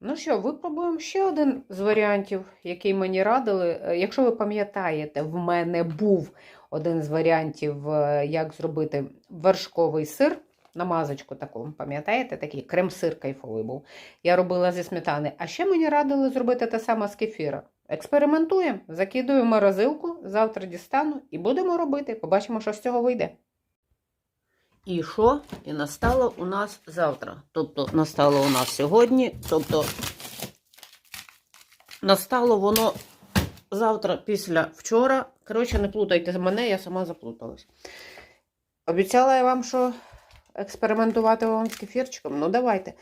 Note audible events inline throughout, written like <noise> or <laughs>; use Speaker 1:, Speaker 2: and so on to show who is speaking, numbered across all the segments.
Speaker 1: Ну що, випробуємо ще один з варіантів, який мені радили. Е, Якщо ви пам'ятаєте, в мене був один з варіантів, е, як зробити вершковий сир. Намазочку таку, пам'ятаєте, такий крем-сир кайфовий був. Я робила зі сметани. А ще мені радили зробити те саме з кефіра. Експериментуємо, закидую в морозилку, завтра дістану і будемо робити. Побачимо, що з цього вийде. І що? І настало у нас завтра. Тобто настало у нас сьогодні. Тобто настало воно завтра після вчора. Коротше, не плутайте мене, я сама заплуталась. Обіцяла я вам, що експериментувати вам з кефірчиком. Ну, давайте.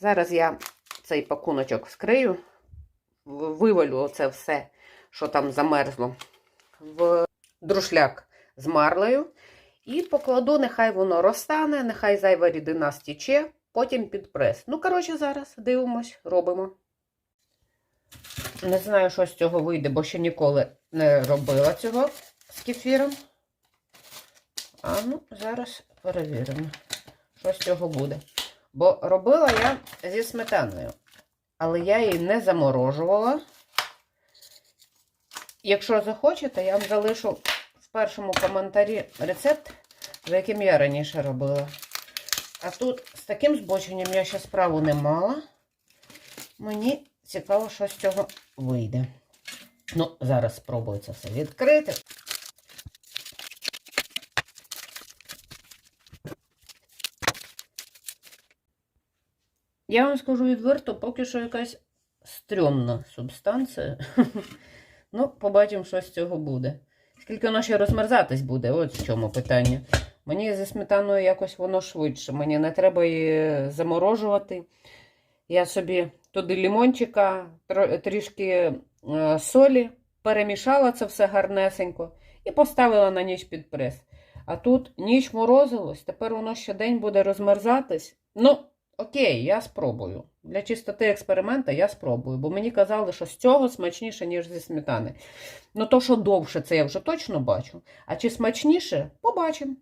Speaker 1: Зараз я цей пакуночок вскрию, вивалю оце все, що там замерзло, в друшляк з марлею. І покладу, нехай воно розтане, нехай зайва рідина стіче, потім під прес. Ну, коротше, зараз дивимось, робимо. Не знаю, що з цього вийде, бо ще ніколи не робила цього з кефіром. А ну, зараз перевіримо, що з цього буде. Бо робила я зі сметаною, але я її не заморожувала. Якщо захочете, я вам залишу першому коментарі рецепт, за яким я раніше робила. А тут з таким збоченням я ще справу не мала. Мені цікаво, що з цього вийде. Ну, зараз спробую це все відкрити. Я вам скажу відверто, поки що якась стрьомна субстанція. <laughs> Ну, побачимо, що з цього буде. Скільки воно ще розмерзатись буде, от в чому питання. Мені зі сметаною якось воно швидше. Мені не треба її заморожувати. Я собі туди лімончика, трішки е, солі, перемішала це все гарнесенько і поставила на ніч під прес. А тут ніч морозилось, тепер воно ще день буде розмерзатись. Ну, окей, я спробую. Для чистоти експеримента я спробую, бо мені казали, що з цього смачніше, ніж зі сметани. Ну, то, що довше, це я вже точно бачу. А чи смачніше, побачимо.